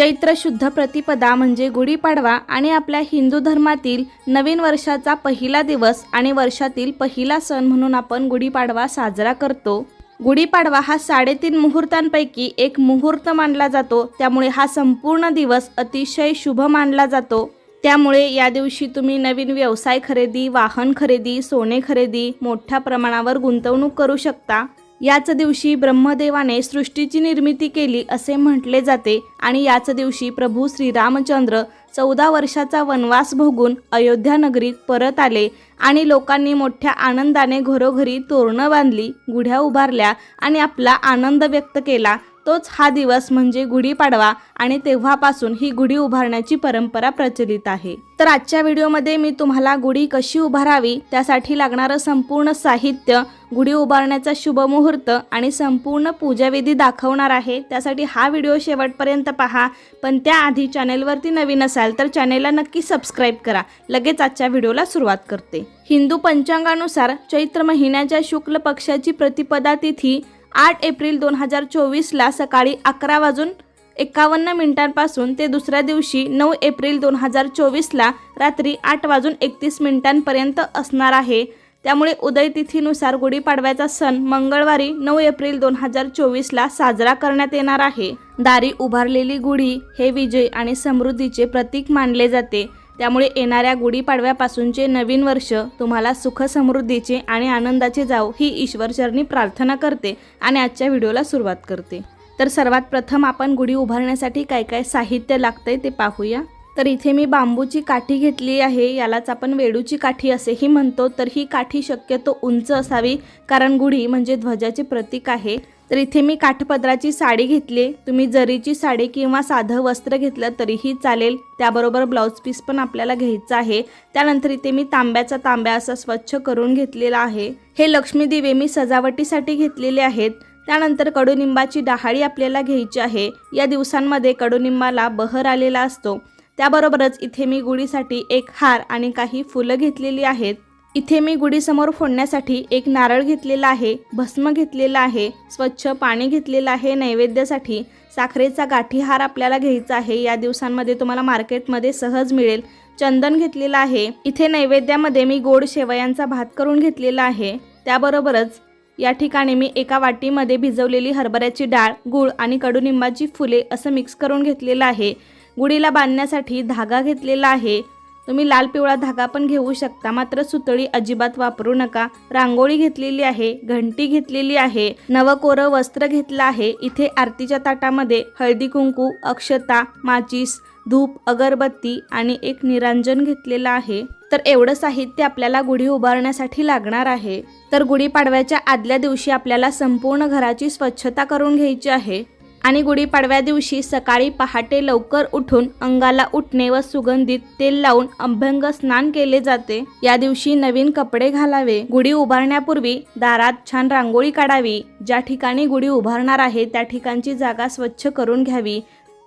चैत्र शुद्ध प्रतिपदा म्हणजे गुढीपाडवा आणि आपल्या हिंदू धर्मातील नवीन वर्षाचा पहिला दिवस आणि वर्षातील पहिला सण म्हणून आपण गुढीपाडवा साजरा करतो. गुढीपाडवा हा साडेतीन मुहूर्तांपैकी एक मुहूर्त मानला जातो. त्यामुळे हा संपूर्ण दिवस अतिशय शुभ मानला जातो. त्यामुळे या दिवशी तुम्ही नवीन व्यवसाय खरेदी वाहन खरेदी सोने खरेदी मोठ्या प्रमाणावर गुंतवणूक करू शकता. याच दिवशी ब्रह्मदेवाने सृष्टीची निर्मिती केली असे म्हटले जाते आणि याच दिवशी प्रभू श्रीरामचंद्र चौदा वर्षाचा वनवास भोगून अयोध्या नगरीत परत आले आणि लोकांनी मोठ्या आनंदाने घरोघरी तोरणं बांधली गुढ्या उभारल्या आणि आपला आनंद व्यक्त केला. तोच हा दिवस म्हणजे गुढीपाडवा आणि तेव्हापासून ही गुढी उभारण्याची परंपरा प्रचलित आहे. तर आजच्या व्हिडिओमध्ये मी तुम्हाला गुढी कशी उभारावी त्यासाठी लागणारं संपूर्ण साहित्य गुढी उभारण्याचा शुभमुहूर्त आणि संपूर्ण पूजाविधी दाखवणार आहे. त्यासाठी हा व्हिडिओ शेवटपर्यंत पहा. पण त्याआधी चॅनेलवरती नवीन असाल तर चॅनेलला नक्की सबस्क्राईब करा. लगेच आजच्या व्हिडिओला सुरुवात करते. हिंदू पंचांगानुसार चैत्र महिन्याच्या शुक्ल पक्षाची प्रतिपदा तिथी आठ एप्रिल दोन हजार चोवीसला सकाळी अकरा वाजून एकावन्न मिनिटांपासून ते दुसऱ्या दिवशी नऊ एप्रिल दोन हजार चोवीसला रात्री आठ वाजून एकतीस मिनिटांपर्यंत असणार आहे. त्यामुळे उदयतिथीनुसार गुढीपाडव्याचा सण मंगळवारी नऊ एप्रिल दोन हजार चोवीसला साजरा करण्यात येणार आहे. दारी उभारलेली गुढी हे विजय आणि समृद्धीचे प्रतीक मानले जाते. त्यामुळे येणाऱ्या गुढीपाडव्यापासूनचे नवीन वर्ष तुम्हाला सुख समृद्धीचे आणि आनंदाचे जाव ही ईश्वरचरणी प्रार्थना करते आणि आजच्या व्हिडिओला सुरुवात करते. तर सर्वात प्रथम आपण गुढी उभारण्यासाठी काय काय साहित्य लागतंय ते पाहूया. तर इथे मी बांबूची काठी घेतली आहे यालाच आपण वेडूची काठी असेही म्हणतो. तर ही काठी शक्यतो उंच असावी कारण गुढी म्हणजे ध्वजाचे प्रतीक आहे. तर इथे मी काठपदराची साडी घेतली तुम्ही जरीची साडी किंवा साधं वस्त्र घेतलं तरीही चालेल. त्याबरोबर ब्लाऊज पीस पण आपल्याला घ्यायचं आहे. त्यानंतर इथे मी तांब्याचा तांब्या असा स्वच्छ करून घेतलेला आहे. हे लक्ष्मी दिवे मी सजावटीसाठी घेतलेले आहेत. त्यानंतर कडुनिंबाची डहाळी आपल्याला घ्यायची आहे. या दिवसांमध्ये कडुनिंबाला बहर आलेला असतो. त्याबरोबरच इथे मी गुढीसाठी एक हार आणि काही फुलं घेतलेली आहेत. इथे मी गुढीसमोर फोडण्यासाठी एक नारळ घेतलेला आहे भस्म घेतलेला आहे स्वच्छ पाणी घेतलेलं आहे नैवेद्यासाठी साखरेचा गाठी हार आपल्याला घ्यायचा आहे. या दिवसांमध्ये तुम्हाला मार्केटमध्ये सहज मिळेल. चंदन घेतलेलं आहे. इथे नैवेद्यामध्ये मी गोड शेवयांचा भात करून घेतलेला आहे. त्याबरोबरच या ठिकाणी मी एका वाटीमध्ये भिजवलेली हरभऱ्याची डाळ गूळ आणि कडुनिंबाची फुले असं मिक्स करून घेतलेलं आहे. गुढीला बांधण्यासाठी धागा घेतलेला आहे. तुम्ही लाल पिवळा धागा पण घेऊ शकता मात्र सुतळी अजिबात वापरू नका. रांगोळी घेतलेली आहे घंटी घेतलेली आहे नवकोरं वस्त्र घेतलं आहे. इथे आरतीच्या ताटामध्ये हळदी कुंकू अक्षता माचीस धूप अगरबत्ती आणि एक निरांजन घेतलेलं आहे. तर एवढं साहित्य आपल्याला गुढी उभारण्यासाठी लागणार आहे. तर गुढीपाडव्याच्या आदल्या दिवशी आपल्याला संपूर्ण घराची स्वच्छता करून घ्यायची आहे. आणि गुढीपाडव्या दिवशी सकाळी पहाटे लवकर उठून अंगाला उठणे व सुगंधित तेल लावून अभ्यंग स्नान केले जाते. या दिवशी नवीन कपडे घालावे. गुढी उभारण्यापूर्वी दारात छान रांगोळी काढावी. ज्या ठिकाणी गुढी उभारणार आहे त्या ठिकाणची जागा स्वच्छ करून घ्यावी.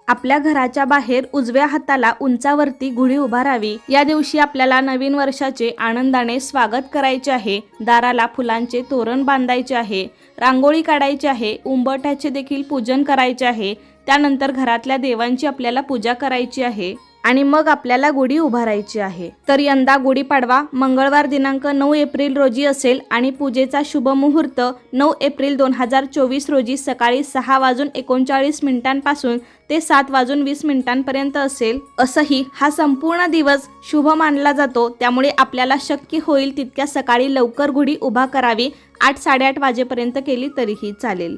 आपल्या घराच्या बाहेर उजव्या हाताला उंचावरती गुढी उभारावी. या दिवशी आपल्याला नवीन वर्षाचे आनंदाने स्वागत करायचे आहे. दाराला फुलांचे तोरण बांधायचे आहे. रांगोळी काढायची आहे. उंबरठ्याचे देखील पूजन करायचे आहे. त्यानंतर घरातल्या देवांची आपल्याला पूजा करायची आहे. आणि मग आपल्याला गुढी उभारायची आहे. तर यंदा गुढीपाडवा मंगळवार दिनांक नऊ एप्रिल रोजी असेल आणि पूजेचा शुभ मुहूर्त नऊ एप्रिल दोन हजार चोवीस रोजी सकाळी सहा वाजून एकोणचाळीस मिनिटांपासून ते सात वाजून वीस मिनिटांपर्यंत असेल. असंही हा संपूर्ण दिवस शुभ मानला जातो. त्यामुळे आपल्याला शक्य होईल तितक्या सकाळी लवकर गुढी उभा करावी. आठ साडेआठ वाजेपर्यंत केली तरीही चालेल.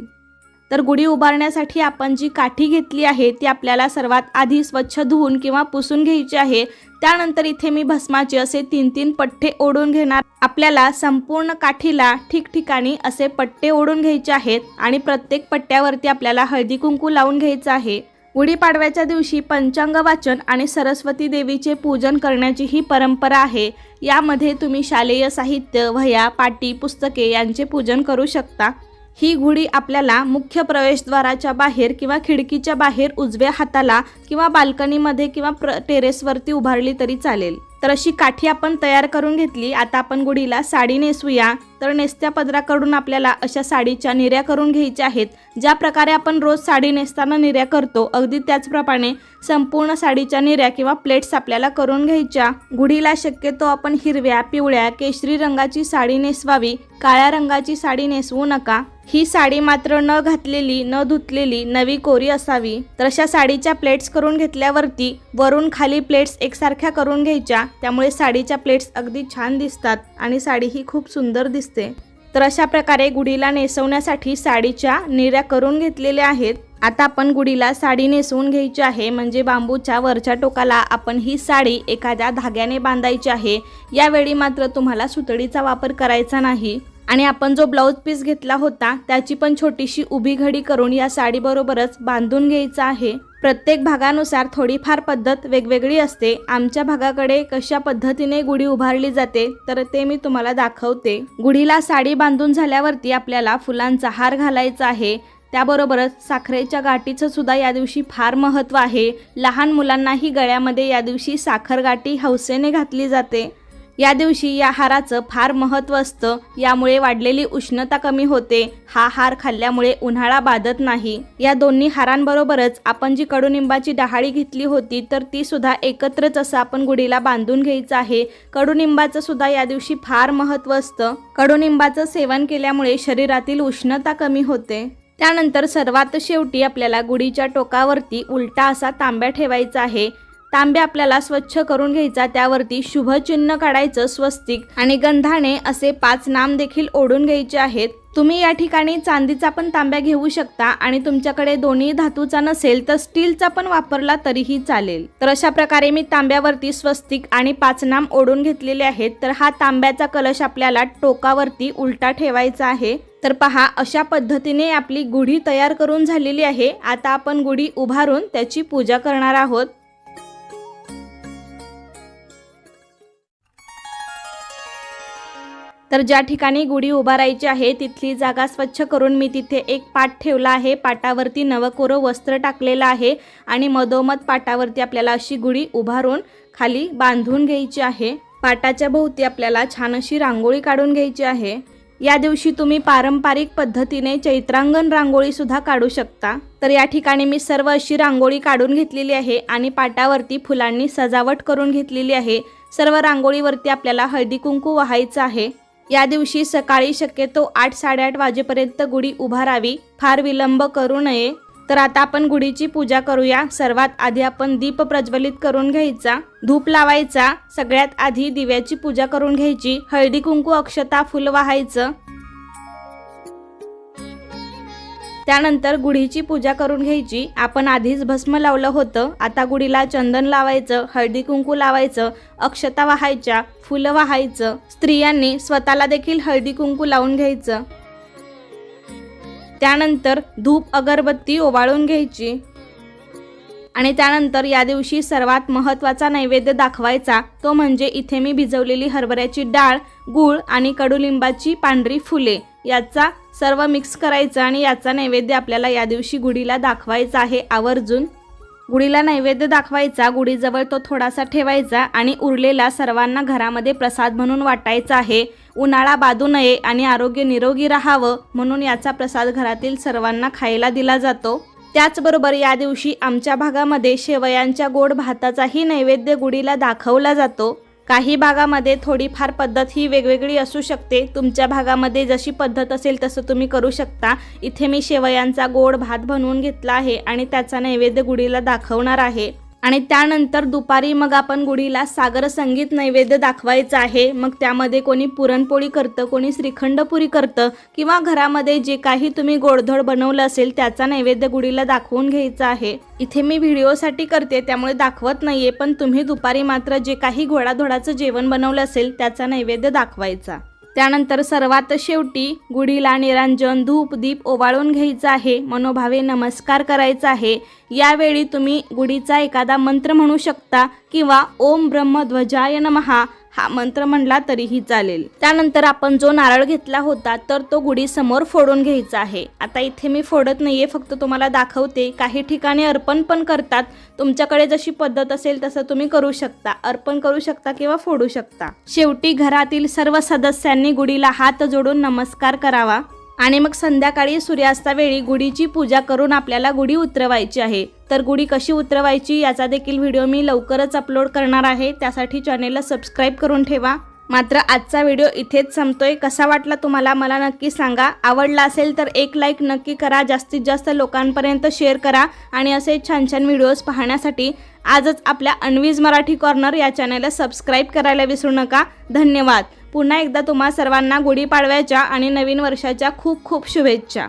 तर गुढी उभारण्यासाठी आपण जी काठी घेतली आहे ती आपल्याला सर्वात आधी स्वच्छ धुवून किंवा पुसून घ्यायची आहे. त्यानंतर इथे मी भस्माचे असे तीन तीन पट्टे ओढून घेणार. आपल्याला संपूर्ण काठीला ठिकठिकाणी असे पट्टे ओढून घ्यायचे आहेत आणि प्रत्येक पट्ट्यावरती आपल्याला हळदी कुंकू लावून घ्यायचं आहे. गुढीपाडव्याच्या दिवशी पंचांग वाचन आणि सरस्वती देवीचे पूजन करण्याची ही परंपरा आहे. यामध्ये तुम्ही शालेय साहित्य वह्या पाटी पुस्तके यांचे पूजन करू शकता. ही घोडी आपल्याला मुख्य प्रवेशद्वाराच्या बाहेर किंवा खिडकीच्या बाहेर उजव्या हाताला किंवा बाल्कनीमध्ये किंवा प्र टेरेसवरती उभारली तरी चालेल. तर अशी काठी आपण तयार करून घेतली. आता आपण गुढीला साडी नेसूया. तर नेसत्या पदराकडून आपल्याला अशा साडीच्या निर्या करून घ्यायच्या आहेत. ज्या प्रकारे आपण रोज साडी नेसताना निर्या करतो अगदी त्याचप्रमाणे संपूर्ण साडीच्या निर्या किंवा प्लेट्स आपल्याला करून घ्यायच्या. गुढीला शक्यतो आपण हिरव्या पिवळ्या केशरी रंगाची साडी नेसवावी. काळ्या रंगाची साडी नेसवू नका. ही साडी मात्र न घातलेली न धुतलेली नवी कोरी असावी. तर अशा साडीच्या प्लेट्स करून घेतल्यावरती वरून खाली प्लेट्स एकसारख्या करून घ्यायच्या. त्यामुळे साडीच्या प्लेट्स अगदी छान दिसतात आणि साडी ही खूप सुंदर दिसते. तर अशा प्रकारे गुढीला नेसवण्यासाठी साडीच्या निऱ्या करून घेतलेल्या आहेत. आता आपण गुढीला साडी नेसवून घ्यायची आहे. म्हणजे बांबूच्या वरच्या टोकाला आपण ही साडी एखाद्या धाग्याने बांधायची आहे. यावेळी मात्र तुम्हाला सुतडीचा वापर करायचा नाही. आणि आपण जो ब्लाऊज पीस घेतला होता त्याची पण छोटीशी उभी घडी करून या साडीबरोबरच बांधून घ्यायचं आहे. प्रत्येक भागानुसार थोडीफार पद्धत वेगवेगळी असते. आमच्या भागाकडे कशा पद्धतीने गुढी उभारली जाते तर ते मी तुम्हाला दाखवते. गुढीला साडी बांधून झाल्यावरती आपल्याला फुलांचा हार घालायचा आहे. त्याबरोबरच साखरेच्या गाठीचं सुद्धा या दिवशी फार महत्त्व आहे. लहान मुलांनाही गळ्यामध्ये या दिवशी साखर गाठी हौसेने घातली जाते. या दिवशी या हाराचं फार महत्त्व असतं. यामुळे वाढलेली उष्णता कमी होते. हा हार खाल्ल्यामुळे उन्हाळा बाधत नाही. या दोन्ही हारांबरोबरच आपण जी कडुनिंबाची डहाळी घेतली होती तर ती सुद्धा एकत्रच असं आपण गुढीला बांधून घ्यायचं आहे. कडुनिंबाचं सुद्धा या दिवशी फार महत्त्व असतं. कडुनिंबाचं सेवन केल्यामुळे शरीरातील उष्णता कमी होते. त्यानंतर सर्वात शेवटी आपल्याला गुढीच्या टोकावरती उलटा असा तांब्या ठेवायचा आहे. तांब्या आपल्याला स्वच्छ करून घ्यायचा त्यावरती शुभचिन्ह काढायचं स्वस्तिक आणि गंधाने असे पाच नाम देखील ओढून घ्यायचे आहेत. तुम्ही या ठिकाणी चांदीचा पण तांब्या घेऊ शकता आणि तुमच्याकडे दोन्ही धातूचा नसेल तर स्टीलचा पण वापरला तरीही चालेल. तर अशा प्रकारे मी तांब्यावरती स्वस्तिक आणि पाच नाम ओढून घेतलेले आहेत. तर हा तांब्याचा कलश आपल्याला टोकावरती उलटा ठेवायचा आहे. तर पहा अशा पद्धतीने आपली गुढी तयार करून झालेली आहे. आता आपण गुढी उभारून त्याची पूजा करणार आहोत. तर ज्या ठिकाणी गुढी उभारायची आहे तिथली जागा स्वच्छ करून मी तिथे एक पाट ठेवला आहे. पाटावरती नवकोरं वस्त्र टाकलेलं आहे आणि मधोमध पाटावरती आपल्याला अशी गुढी उभारून खाली बांधून घ्यायची आहे. पाटाच्या भोवती आपल्याला छान अशी रांगोळी काढून घ्यायची आहे. या दिवशी तुम्ही पारंपरिक पद्धतीने चैत्रांगण रांगोळी सुद्धा काढू शकता. तर या ठिकाणी मी सर्व अशी रांगोळी काढून घेतलेली आहे आणि पाटावरती फुलांनी सजावट करून घेतलेली आहे. सर्व रांगोळीवरती आपल्याला हळदी कुंकू व्हायचं आहे. या दिवशी सकाळी शक्यतो आठ साडेआठ वाजेपर्यंत गुढी उभारावी फार विलंब करू नये. तर आता आपण गुढीची पूजा करूया. सर्वात आधी आपण दीप प्रज्वलित करून घ्यायचा धूप लावायचा. सगळ्यात आधी दिव्याची पूजा करून घ्यायची. हळदी कुंकू अक्षता फुल वाहायचं. त्यानंतर गुढीची पूजा करून घ्यायची. आपण आधीच भस्म लावलं होतं. आता गुढीला चंदन लावायचं हळदी कुंकू लावायचं अक्षता वाहायच्या फुलं वाहायचं. स्त्रियांनी स्वतःला देखील हळदी कुंकू लावून घ्यायचं. त्यानंतर धूप अगरबत्ती ओवाळून घ्यायची. आणि त्यानंतर या दिवशी सर्वात महत्त्वाचा नैवेद्य दाखवायचा. तो म्हणजे इथे मी भिजवलेली हरभऱ्याची डाळ गूळ आणि कडुलिंबाची पांढरी फुले. याचा सर्व मिक्स करायचं आणि याचा नैवेद्य आपल्याला या दिवशी गुढीला दाखवायचा आहे. आवर्जून गुढीला नैवेद्य दाखवायचा गुढीजवळ तो थोडासा ठेवायचा आणि उरलेला सर्वांना घरामध्ये प्रसाद म्हणून वाटायचा आहे. उन्हाळा बाधू नये आणि आरोग्य निरोगी राहावं म्हणून याचा प्रसाद घरातील सर्वांना खायला दिला जातो. त्याचबरोबर या दिवशी आमच्या भागामध्ये शेवयांच्या गोड भाताचाही नैवेद्य गुढीला दाखवला जातो. काही भागामध्ये थोडीफार पद्धत ही वेगवेगळी असू शकते. तुमच्या भागामध्ये जशी पद्धत असेल तसं तुम्ही करू शकता. इथे मी शेवयांचा गोड भात बनवून घेतला आहे आणि त्याचा नैवेद्य गुढीला दाखवणार आहे. आणि त्यानंतर दुपारी मग आपण गुढीला सागर संगीत नैवेद्य दाखवायचं आहे. मग त्यामध्ये कोणी पुरणपोळी करतं कोणी श्रीखंडपुरी करतं किंवा घरामध्ये जे काही तुम्ही गोडधोड बनवलं असेल त्याचा नैवेद्य गुढीला दाखवून घ्यायचा आहे. इथे मी व्हिडिओसाठी करते त्यामुळे दाखवत नाहीये पण तुम्ही दुपारी मात्र जे काही घोडाधोडाचं जेवण बनवलं असेल त्याचा नैवेद्य दाखवायचा. त्यानंतर सर्वात शेवटी गुढीला निरांजन धूप दीप ओवाळून घ्यायचा आहे मनोभावे नमस्कार करायचा आहे. यावेळी तुम्ही गुढीचा एखादा मंत्र म्हणू शकता किंवा ओम ब्रह्मध्वजाय नमहा. हा मंत्र म्हणला तरीही चालेल. त्यानंतर आपण जो नारळ घेतला होता तर तो गुढी समोर फोडून घ्यायचा आहे. आता इथे मी फोडत नाहीये फक्त तुम्हाला दाखवते. काही ठिकाणी अर्पण पण करतात. तुमच्याकडे जशी पद्धत असेल तसं तुम्ही करू शकता. अर्पण करू शकता किंवा फोडू शकता. शेवटी घरातील सर्व सदस्यांनी गुढीला हात जोडून नमस्कार करावा. आणि मग संध्याकाळी सूर्यास्तावेळी गुढीची पूजा करून आपल्याला गुढी उतरवायची आहे. तर गुढी कशी उतरवायची याचा देखील व्हिडिओ मी लवकरच अपलोड करणार आहे. त्यासाठी चॅनेलला सबस्क्राईब करून ठेवा. मात्र आजचा व्हिडिओ इथेच संपतोय. कसा वाटला तुम्हाला मला नक्की सांगा. आवडला असेल तर एक लाईक नक्की करा. जास्तीत जास्त लोकांपर्यंत शेअर करा. आणि असे छान छान व्हिडिओज पाहण्यासाठी आजच आपल्या अनवीज मराठी कॉर्नर या चॅनेलला सबस्क्राईब करायला विसरू नका. धन्यवाद. पुन्हा एकदा तुम्हा सर्वांना गुढीपाडव्याच्या आणि नवीन वर्षाच्या खूप खूप शुभेच्छा.